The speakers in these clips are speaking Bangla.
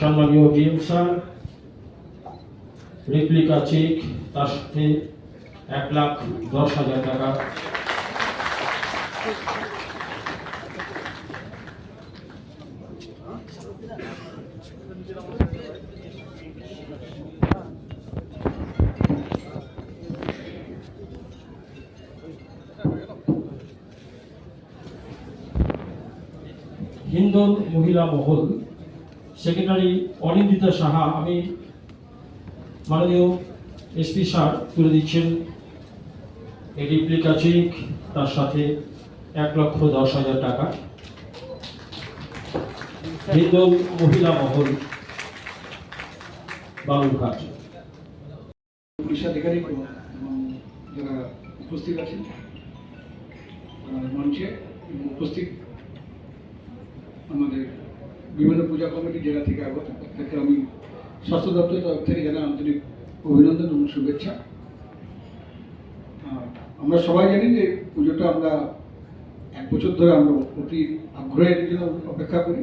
সম্মানীয় ডিএম স্যার, রেপ্লিকা চেক, তার সাথে এক লাখ দশ হাজার টাকা। হিন্দন মহিলা মহল সেক্রেটারি অনিন্দিতা সাহা, আমি মাননীয় এসপি স্যার তুলে দিচ্ছেন। এই রিপ্লিকা চেক, তার সাথে এক লক্ষ দশ হাজার টাকা। হিন্দন মহিলা মহল, বালুরঘাট। পুলিশ আধিকারিক এবং যারা উপস্থিত আছেন মঞ্চে উপস্থিত আমাদের বিভিন্ন পূজা কমিটি জেলা থেকে আগত প্রত্যেককে আমি স্বাস্থ্য দপ্তরের তরফ থেকে জানাই আন্তরিক অভিনন্দন এবং শুভেচ্ছা। আমরা সবাই জানি যে পুজোটা আমরা এক বছর ধরে আমরা অতি আগ্রহের জন্য অপেক্ষা করি।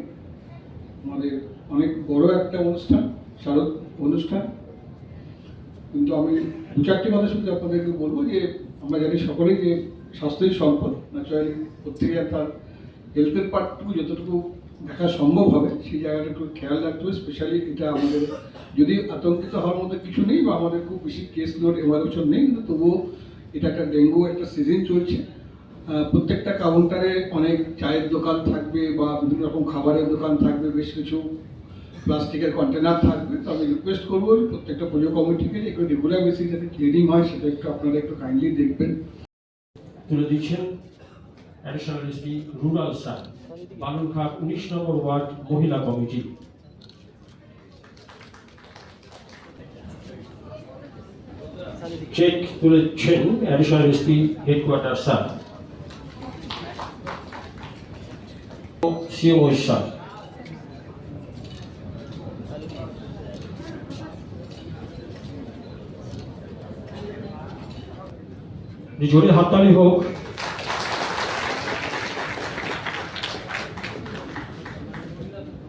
আমাদের অনেক বড় একটা অনুষ্ঠান, শারদ অনুষ্ঠান। কিন্তু আমি দু চারটি কথা শুধু আপনাদেরকে বলব যে, আমরা জানি সকলেই যে স্বাস্থ্যই সম্পদ ন্যাচারালি প্রত্যেকে তার হেলথের পার্টটুকু যতটুকু দেখা সম্ভব হবে, সেই জায়গাটা একটু খেয়াল রাখতে হবে স্পেশালি এটা আমাদের যদি আতঙ্কিত হওয়ার মতো কিছু নেই বা আমাদের খুব বেশি কেস লোড এভালুয়েশন নেই, কিন্তু তবুও এটা একটা ডেঙ্গু একটা সিজন চলছে। প্রত্যেকটা কাউন্টারে অনেক চায়ের দোকান থাকবে বা বিভিন্ন রকম খাবারের দোকান থাকবে, বেশ কিছু প্লাস্টিকের কন্টেনার থাকবে। তো আমি রিকোয়েস্ট করব প্রত্যেকটা পুজো কমিটিকে যে একটু রেগুলার বেসিস যাতে ক্লিনিং হয়, সেটা একটু আপনারা একটু কাইন্ডলি দেখবেন। তুলে দিচ্ছেন রুরাল স্যার বালুরঘাট উনিশ নম্বর ওয়ার্ড, মহিলা কমিটি। চেক তুলেছেন অ্যাডিশনাল এসপি হেডকোয়ার্টার স্যার। জোরে হাততালি হোক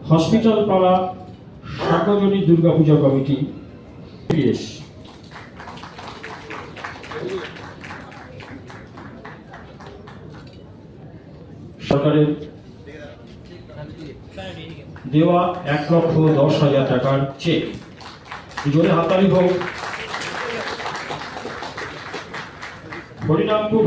হসপিটাল পাড়া সার্বজনীন দুর্গাপূজা কমিটি। সরকারের দেওয়া এক লক্ষ দশ হাজার টাকার চেক জোরে হাততালি হোক। হরিনামপুর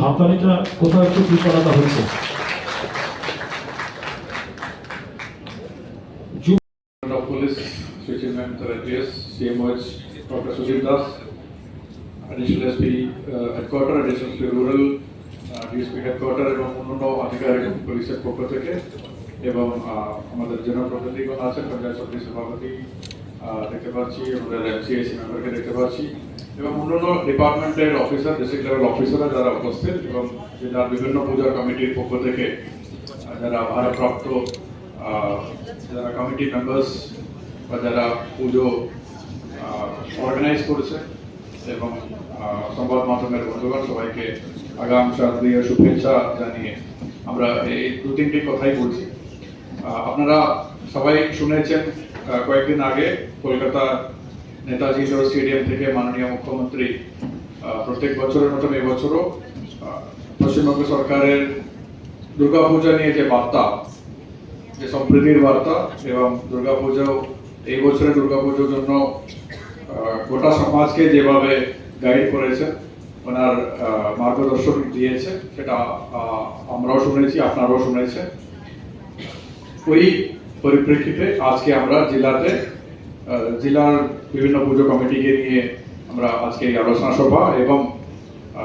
একটু হাততালিটা কোথাও একটু কি করাটা হয়েছে যু- of Police, Sri Chiman Tarapias, CMOH, Dr. Sujit Das, Additional SP uh, Headquarter, Additional SP Rural, uh, DSP Headquarter এবং অন্যান্য আধিকারিক পুলিশের পক্ষ থেকে এবং আহ, আমাদের জনপ্রতিনিধিগণ আছেন পঞ্চায়েত সমিতি সভাপতি আহ, দেখতে পাচ্ছি আমাদের এমসিএসি মেম্বারকে দেখতে পাচ্ছি। এবং অন্যান্য ডিপার্টমেন্টের অফিসার ডিস্ট্রিক্ট লেভেল অফিসাররা যারা উপস্থিত, এবং জেলার বিভিন্ন পূজা কমিটির পক্ষ থেকে যারা ভারপ্রাপ্ত যারা কমিটি মেম্বার্স বা যারা পুজো অর্গানাইজ করেছে এবং সংবাদ মাধ্যমের বন্ধুগণ সবাইকে আগাম, শারদীয় শুভেচ্ছা জানিয়ে আমরা এই দু তিনটি কথাই বলছি। আপনারা সবাই শুনেছেন কয়েকদিন আগে কলকাতা নেতাজি ইন্ডোর স্টেডিয়াম থেকে মাননীয় মুখ্যমন্ত্রী প্রত্যেক বছরের মতন এবছরও পশ্চিমবঙ্গ সরকারের দুর্গাপূজা নিয়ে যে বার্তা, যে সম্প্রীতির বার্তা, এবং দুর্গাপুজো এই বছরের দুর্গাপুজোর জন্য গোটা সমাজকে যেভাবে গাইড করেছে, ওনার মার্গদর্শন দিয়েছে, সেটা আমরাও শুনেছি, আপনারাও শুনেছেন। ওই পরিপ্রেক্ষিতে আজকে আমরা জেলাতে জেলার বিভিন্ন পুজো কমিটিকে নিয়ে আমরা আজকে এই আলোচনা সভা এবং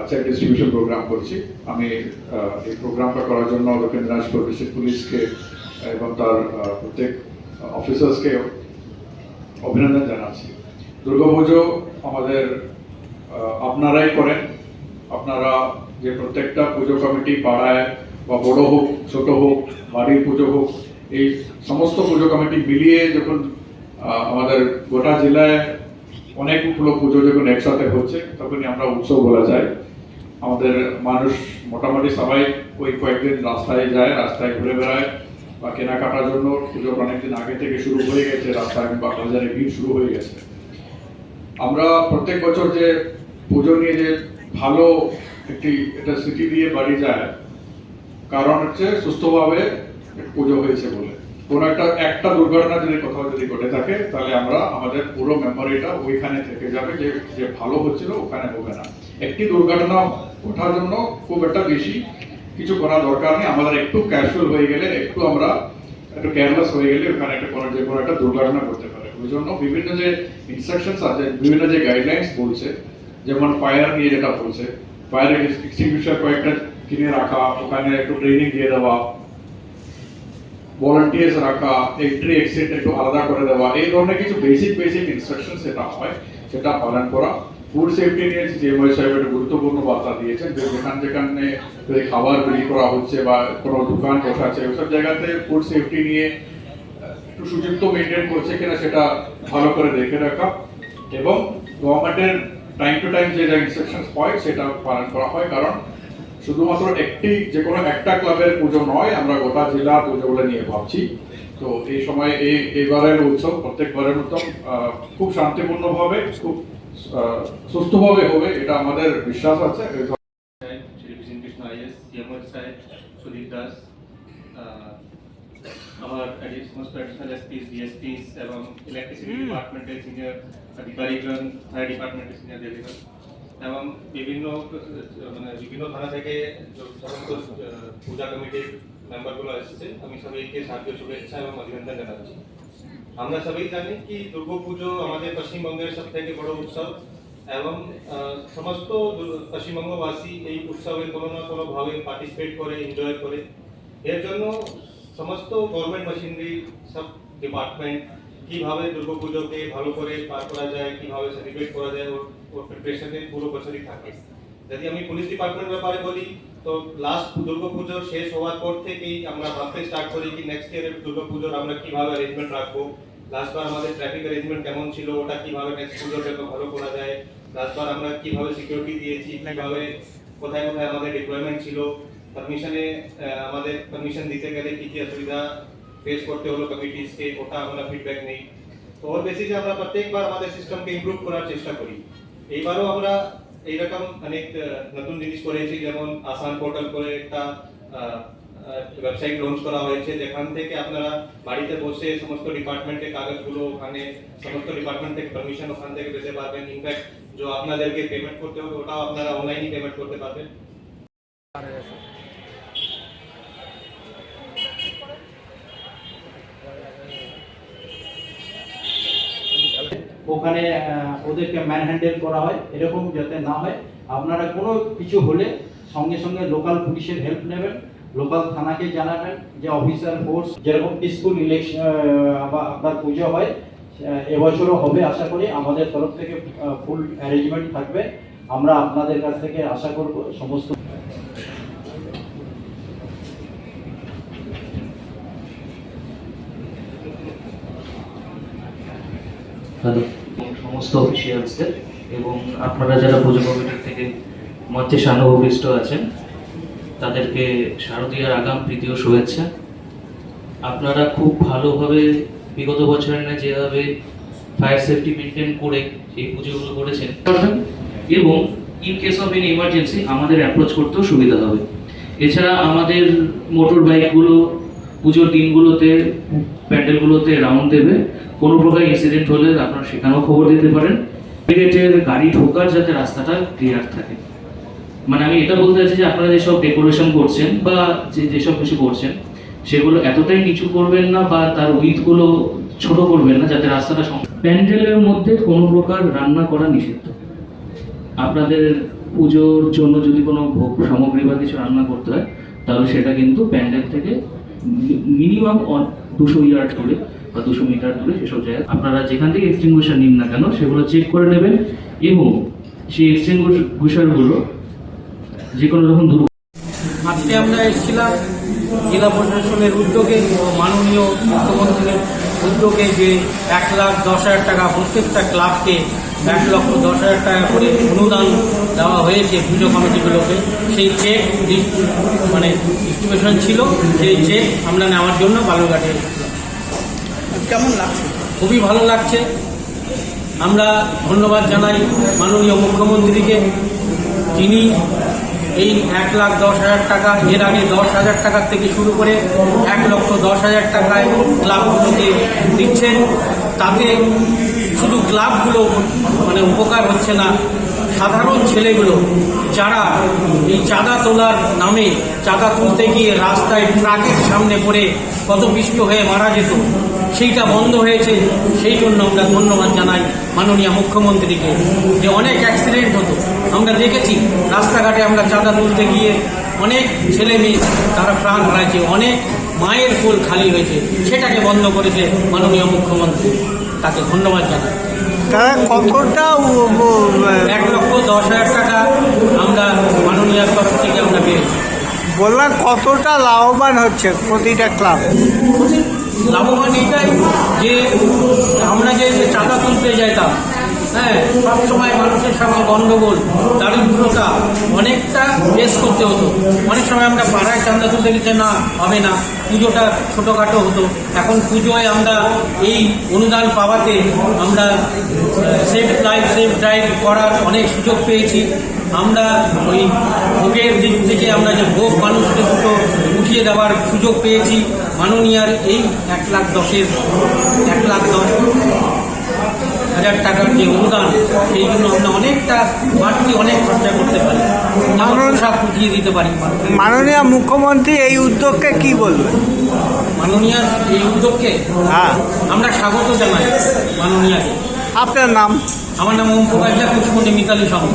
চেক ডিস্ট্রিবিউশন প্রোগ্রাম করছি। আমি এই প্রোগ্রামটা করার জন্য দক্ষিণ দিনাজপুর ডিস্ট্রিক্ট পুলিশকে এবং তার প্রত্যেক অফিসার্সকে অভিনন্দন জানাচ্ছি। দুর্গাপুজো আমাদের আপনারাই করেন। আপনারা যে প্রত্যেকটা পুজো কমিটি পাড়ায় বা বড় হোক, ছোট হোক, বাড়ির পুজো হোক, এই সমস্ত পুজো কমিটি মিলিয়ে যখন আমাদের গোটা জেলায় অনেকগুলো পুজো যখন একসাথে হচ্ছে, তখনই আমরা উৎসব বলা যায়। আমাদের মানুষ মোটামুটি সবাই ওই কয়েকদিন রাস্তায় যায়, রাস্তায় ঘুরে বেড়ায় বা কেনাকাটার জন্য পুজোর অনেকদিন আগে থেকে শুরু হয়ে গেছে, রাস্তায় বা বাজারে ভিড় শুরু হয়ে গেছে। আমরা প্রত্যেক বছর যে পুজো নিয়ে যে ভালো একটি একটা স্মৃতি দিয়ে বাড়ি যায়, কারণ হচ্ছে সুস্থভাবে পুজো হয়েছে বলে। কোনো একটা একটা দুর্ঘটনা যদি কোথাও যদি ঘটে থাকে, তাহলে আমরা আমাদের পুরো মেমোরিটা ওইখানে থেকে যাবে, যে যে ভালো হচ্ছিল ওখানে হবে না। একটি দুর্ঘটনা ওঠার জন্য খুব একটা বেশি কিছু করা দরকার নেই। আমাদের একটু ক্যাজুয়াল হয়ে গেলে, একটু আমরা একটু কেয়ারলেস হয়ে গেলে ওখানে একটা কোনো, যে কোনো একটা দুর্ঘটনা করতে পারে। ওই জন্য বিভিন্ন যে ইনস্ট্রাকশনস আছে, বিভিন্ন যে গাইডলাইন্স বলছে, যেমন ফায়ার নিয়ে যেটা বলছে ফায়ার এক্সটিংগুইশার কয়েকটা কিনে রাখা, ওখানে একটু ট্রেনিং দিয়ে দেওয়া ভলান্টিয়ার্স রাখা এন্ট্রি এক্সিট একটু আলাদা করে দেওয়া, এই ধরনের কিছু বেসিক বেসিক ইনস্ট্রাকশন সেটা হয়, সেটা পালন করা। ফুড সেফটি নিয়ে জিএমআই সাহেব একটা গুরুত্বপূর্ণ বার্তা দিয়েছেন যে যেখানে যেখানে যদি খাবার বিলি করা হচ্ছে বা কোনো দোকান বসাচ্ছে, ওইসব জায়গাতে ফুড সেফটি নিয়ে একটু শুচিত্ব মেনটেন করছে কিনা সেটা ভালো করে দেখে রাখা এবং গভর্নমেন্টের টাইম টু টাইম যে যা ইনস্ট্রাকশন হয়, সেটা পালন করা হয়। কারণ শুধুমাত্র একটি যে কোনো একটা ক্লাবের পুজো নয় আমরা গোটা জেলার পুজোগুলো নিয়ে ভাবছি। তো এই সময় এই এবারের উৎসব প্রত্যেকবারের আহ, খুব শান্তিপূর্ণভাবে খুব সুস্থভাবে হবে এটা আমাদের বিশ্বাস আছে। সুদীপ দাস আমার সমস্ত অ্যাডিশনাল এসপিস ডিএসপিস এবং ইলেকট্রিসিটি ডিপার্টমেন্টের সিনিয়র আধিকারিকগণ ফায়ার ডিপার্টমেন্টের সিনিয়র আধিকারিক এবং বিভিন্ন মানে বিভিন্ন থানা থেকে সমস্ত পূজা কমিটির মেম্বারগুলো এসেছে, আমি সবাইকে শারদীয় শুভেচ্ছা এবং অভিনন্দন জানাচ্ছি। আমরা সবাই জানি কি দুর্গাপুজো আমাদের পশ্চিমবঙ্গের সব থেকে বড় উৎসব এবং সমস্ত পশ্চিমবঙ্গবাসী এই উৎসবে কোনো না কোনো ভাবে পার্টিসিপেট করে এনজয় করে। এর জন্য সমস্ত গভর্নমেন্ট মেশিনারি সব ডিপার্টমেন্ট কীভাবে দুর্গাপুজোকে ভালো করে পার করা যায়, কীভাবে সেলিব্রেট করা যায়, ওর প্রিপারেশনে পুরো বছরই থাকে যদি আমি পুলিশ ডিপার্টমেন্ট ব্যাপারে বলি তো লাস্ট দুর্গাপুজো শেষ হওয়ার পর থেকেই আমরা ভাবতে স্টার্ট করি কি নেক্সট ইয়ারের দুর্গাপুজোর আমরা কীভাবে অ্যারেঞ্জমেন্ট রাখব লাস্টবার আমাদের ট্রাফিক অ্যারেঞ্জমেন্ট কেমন ছিল ওটা কীভাবে নেক্সট পুজোর জন্য ভালো করা যায় লাস্টবার আমরা কীভাবে সিকিউরিটি দিয়েছি কীভাবে কোথায় কোথায় আমাদের ডিপ্লয়মেন্ট ছিল পারমিশনে আমাদের পারমিশন দিতে গেলে কি কি অসুবিধা ফেস করতে হলো কমিটিসকে ওটা আমরা ফিডব্যাক নেই তো ওর বেসিসে আমরা প্রত্যেকবার আমাদের সিস্টেমকে ইমপ্রুভ করার চেষ্টা করি এইবারও আমরা এইরকম অনেক আহ, নতুন জিনিস করেছি যেমন আসান পোর্টাল করে একটা ওয়েবসাইট লঞ্চ করা হয়েছে যেখান থেকে আপনারা বাড়িতে বসে সমস্ত ডিপার্টমেন্টের কাগজগুলো ওখানে সমস্ত ডিপার্টমেন্ট থেকে পারমিশন ওখান থেকে পেতে পারবেন। ইনফ্যাক্ট যে আপনাদেরকে পেমেন্ট করতে হবে ওটাও আপনারা অনলাইনই পেমেন্ট করতে পারবেন। ওখানে ওদেরকে ম্যান হ্যান্ডেল করা হয়, এরকম যাতে না হয়। আপনারা কোনো কিছু হলে সঙ্গে সঙ্গে লোকাল পুলিশের হেল্প নেবেন লোকাল থানাকে জানাবেন, যে অফিসার ফোর্স যেরকম পিসফুল ইলেকশন আপনার পুজো হয় এবছরও হবে আশা করি। আমাদের তরফ থেকে ফুল অ্যারেঞ্জমেন্ট থাকবে। আমরা আপনাদের কাছ থেকে আশা করব সমস্ত সমস্ত অফিসিয়ালসদের এবং আপনারা যারা পুজো কমিটির থেকে মঞ্চে সানুভূমিষ্ট আছেন, তাদেরকে শারদীয়ার আগাম প্রীতি ও শুভেচ্ছা। আপনারা খুব ভালোভাবে বিগত বছরের না যেভাবে ফায়ার সেফটি মেনটেন করে এই পুজোগুলো করেছেন, এবং in case of an emergency আমাদের অ্যাপ্রোচ করতেও সুবিধা হবে। এছাড়া আমাদের মোটর বাইকগুলো পুজোর দিনগুলোতে, প্যান্ডেলগুলোতে রাউন্ড দেবে। কোনো প্রকার ইনসিডেন্ট হলে আপনারা সেখানেও খবর দিতে পারেন। ব্রিগেডের গাড়ি ঢোকার যাতে রাস্তাটা ক্লিয়ার থাকে। মানে আমি এটা বলতে চাইছি যে আপনারা যেসব ডেকোরেশন করছেন বা যে যেসব কিছু করছেন, সেগুলো এতটাই নিচু করবেন না বা তার উইথগুলো ছোট করবেন না যাতে রাস্তাটা প্যান্ডেলের মধ্যে কোনো প্রকার রান্না করা নিষিদ্ধ। আপনাদের পুজোর জন্য যদি কোনো ভোগ সামগ্রী বা কিছু রান্না করতে হয়, তাহলে সেটা কিন্তু প্যান্ডেল থেকে মিনিমাম দুশো ইয়ার্ড দূরে বা দুশো মিটার দূরে সেসব জায়গায়। আপনারা যেখান থেকে এক্সটিংগুইশার নিন না কেন, সেগুলো চেক করে নেবেন এবং সেই এক্সটিংগুইশারগুলো যে কোনো রকম দুর্ঘটনা আজকে আমরা এসেছিলাম জেলা প্রশাসনের উদ্যোগে মাননীয় মুখ্যমন্ত্রীর উদ্যোগে যে এক লাখ দশ হাজার টাকা প্রত্যেকটা ক্লাবকে এক লক্ষ দশ হাজার টাকা করে অনুদান দেওয়া হয়েছে পুজো কমিটিগুলোকে। সেই চেক মানে ডিস্ট্রিবিউশন ছিল সেই চেক আমরা নেওয়ার জন্য বালুরঘাটে কেমন লাগছে? খুবই ভালো লাগছে। আমরা ধন্যবাদ জানাই মাননীয় মুখ্যমন্ত্রীকে। তিনি এই এক লাখ দশ হাজার টাকা এর আগে দশ হাজার টাকার থেকে শুরু করে এক লক্ষ দশ হাজার টাকায় ক্লাবগুলোকে দিচ্ছেন। তাতে শুধু ক্লাবগুলো মানে উপকার হচ্ছে না, সাধারণ ছেলেগুলো যারা এই চাঁদা তোলার নামে, চাঁদা তুলতে গিয়ে রাস্তায় ট্রাকের সামনে পড়ে কত পিষ্ট হয়ে মারা যেত, সেইটা বন্ধ হয়েছে। সেই জন্য আমরা ধন্যবাদ জানাই মাননীয় মুখ্যমন্ত্রীকে যে অনেক অ্যাক্সিডেন্ট হতো। আমরা দেখেছি, রাস্তাঘাটে আমরা চাঁদা তুলতে গিয়ে অনেক ছেলে মেয়ে, তারা প্রাণ হারাইছে অনেক মায়ের কোল খালি হয়েছে, সেটাকে বন্ধ করেছে মাননীয় মুখ্যমন্ত্রী। তাকে ধন্যবাদ জানাই। তারা কতটা এক লক্ষ দশ হাজার টাকা আমরা মাননীয় তরফ থেকে আমরা পেয়েছি। বললাম কতটা লাভবান হচ্ছে প্রতিটা ক্লাব? লাভবান এটাই যে আমরা যে যে চাঁদা তুলতে যাইতাম হ্যাঁ সবসময় মানুষের সঙ্গে গণ্ডগোল দারিদ্রতা অনেকটা ফেস করতে হতো। অনেক সময় আমরা পাড়ায় চাঁদা তুলতে গেছে না, হবে না, পুজোটা ছোটোখাটো হতো। এখন পুজোয় আমরা এই অনুদান পাওয়াতে আমরা সেফ লাইফ সেফ ড্রাইভ করার অনেক সুযোগ পেয়েছি। আমরা ওই ভোগের দিক থেকে আমরা যে ভোগ মানুষকে দুটো উঠিয়ে দেওয়ার সুযোগ পেয়েছি। মাননীয়ার এই এক লাখ দশের, এক লাখ দশ। হাজার টাকার যে অনুদান সেই জন্য আমরা অনেকটা বাড়তি অনেক খরচা করতে পারি। সব ফুটিয়ে দিতে পারি। মাননীয় মুখ্যমন্ত্রী এই উদ্যোগকে কি বলবেন? মাননীয় এই উদ্যোগকে হ্যাঁ। আমরা স্বাগত জানাই মাননীয়াকে। আপনার নাম? আমার নাম ওম প্রকাশ দা পুষ্পনী মিতালি সংঘ।